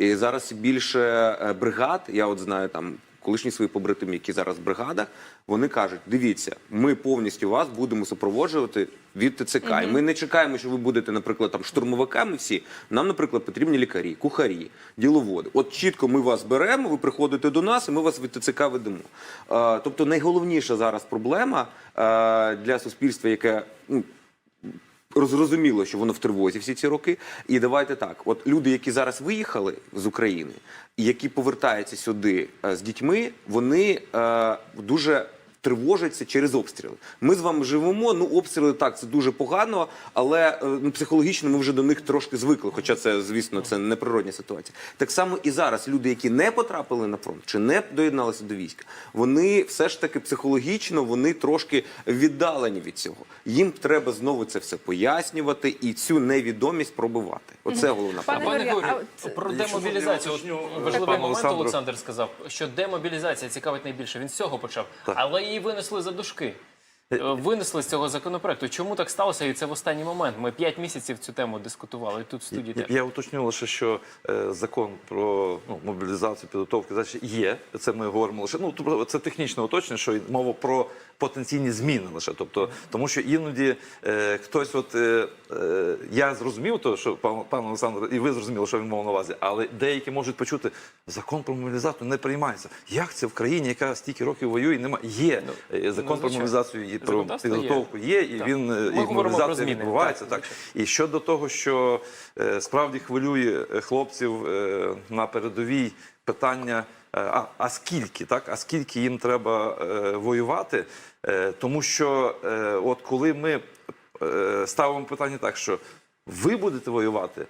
І зараз більше е, бригад, я от знаю там колишні свої побратими, які зараз в бригадах, вони кажуть: дивіться, ми повністю вас будемо супроводжувати від ТЦК. І ми не чекаємо, що ви будете, наприклад, там штурмовиками всі. Нам, наприклад, потрібні лікарі, кухарі, діловоди. От чітко ми вас беремо, ви приходите до нас, і ми вас від ТЦК ведемо. Е, тобто найголовніша зараз проблема е, для суспільства, яке ну, Зрозуміло, що воно в тривозі всі ці роки. І давайте так: от люди, які зараз виїхали з України, які повертаються сюди е, з дітьми, вони е, дуже тривожаться через обстріли. Ми з вами живемо. Ну, обстріли так, це дуже погано, але е, ну, психологічно ми вже до них трошки звикли. Хоча це, звісно, це неприродня ситуація. Так само і зараз люди, які не потрапили на фронт чи не доєдналися до війська, вони все ж таки психологічно вони трошки віддалені від цього. Їм треба знову це все пояснювати і цю невідомість пробивати. Оце головна Пане проблема. Пане Георгію, про демобілізацію. уточню, Важливий момент Олександр сказав, що демобілізація цікавить найбільше. Він з цього почав, але її винесли за дужки. Винесли з цього законопроекту. Чому так сталося? І це в останній момент. Ми п'ять місяців цю тему дискутували. Тут в студії Я, теж. я уточню лише, що е, закон про ну, мобілізацію, підготовку значить, є. Це ми говоримо лише. Ну тобто це технічне уточнення, що мова про потенційні зміни лише. Тобто, тому що іноді е, хтось, от е, е, я зрозумів, то що пан, пан Олександр, і ви зрозуміли, що він мав на увазі, але деякі можуть почути, закон про мобілізацію не приймається. Як це в країні, яка стільки років воює, немає? Є е, закон про мобілізацію, є про підготовку є, і Так. він е, Ми і мобілізація відбувається. Так, Так, І щодо того, що е, справді хвилює е, хлопців на передовій питання. А, а скільки так? А скільки їм треба е, воювати? Е, тому що е, от коли ми е, ставимо питання так, що ви будете воювати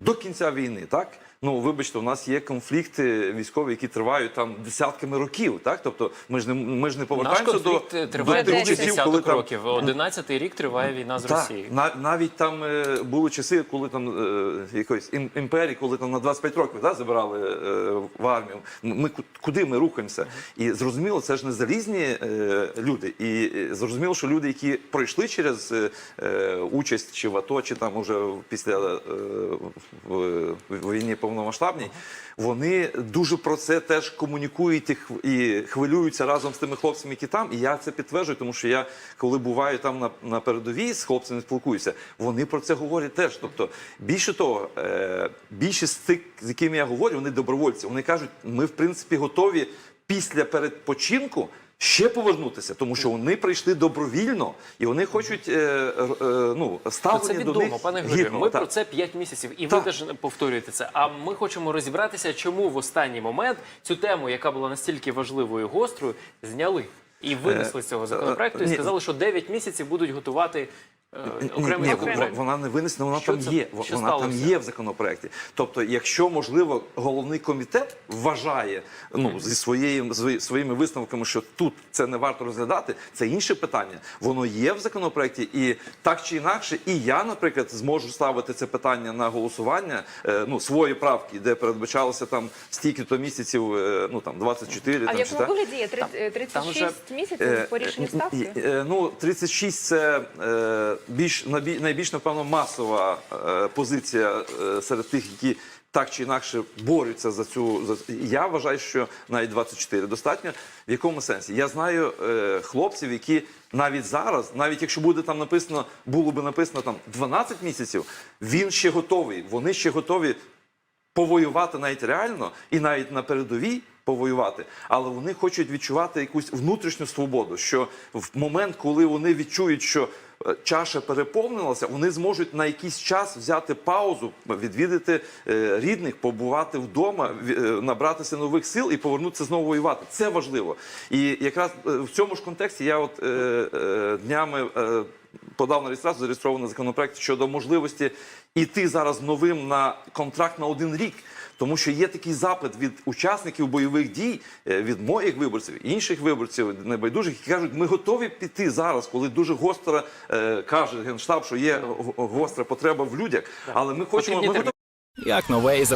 до кінця війни, так? Ну, вибачте, у нас є конфлікти військові, які тривають там десятками років, так? Тобто ми ж не ми ж не Наш повертаємося до, конфлікт е, триває до часів, коли там років. Одинадцятий рік триває війна з так, Росією. на- навіть там е, були часи, коли там е, якоїсь ім- імперії, коли там на 25 років да, забирали е, в армію. Ми куди ми рухаємося? І зрозуміло, це ж не залізні е, люди. І е, зрозуміло, що люди, які пройшли через е, е, участь чи в АТО, чи там уже після е, в, війні повномасштабній, вони дуже про це теж комунікують і хвилюються разом з тими хлопцями, які там. І я це підтверджую, тому що я, коли буваю там на, на передовій з хлопцями спілкуюся, вони про це говорять теж. Тобто, більше того, е, більшість з тих, з якими я говорю, вони добровольці. Вони кажуть, ми в принципі готові після передпочинку. Ще повернутися, тому що вони прийшли добровільно і вони хочуть е, е, е, ну ставлення Це до них пане Григорію. Ми так. про це 5 місяців, і ви Так. теж повторюєте це. А ми хочемо розібратися, чому в останній момент цю тему, яка була настільки важливою і гострою, зняли і винесли з цього законопроекту, і Е, сказали, що 9 місяців будуть готувати е, окремий Ні, законопроект. вона не винесена, вона Що там це- є. що Вона там є в законопроекті. Тобто, якщо можливо, головний комітет вважає ну зі своєю своїми висновками, що тут це не варто розглядати, це інше питання. Воно є в законопроекті, і так чи інакше, і я, наприклад, зможу ставити це питання на голосування. е, ну свої правки, де передбачалося там стільки то місяців, е, ну там 24, А в там чи якому вигляді є Три- е, там вже, місяців по рішенню Е, ставки? е, Ну, 36 – це е, більш найбільш напевно масова е, позиція е, серед тих, які так чи інакше борються за цю за я вважаю, що навіть 24 достатньо. В якому сенсі? Я знаю е, хлопців, які навіть зараз, навіть якщо буде там написано, було би написано там 12 місяців, він ще готовий. Вони ще готові повоювати навіть реально і навіть на передовій повоювати, але вони хочуть відчувати якусь внутрішню свободу. Що в момент, коли вони відчують, що чаша переповнилася, вони зможуть на якийсь час взяти паузу, відвідати е, рідних, побувати вдома, е, набратися нових сил і повернутися знову воювати. Це важливо. І якраз е, в цьому ж контексті я от е, е, днями. Е, подав на реєстрацію зареєстрований законопроект щодо можливості іти зараз новим на контракт на один рік. Тому що є такий запит від учасників бойових дій, е, від моїх виборців, інших виборців небайдужих, які кажуть, ми готові піти зараз, коли дуже гостра е, каже генштаб, що є гостра потреба в людях. Але ми хочемо ми готові Як нове і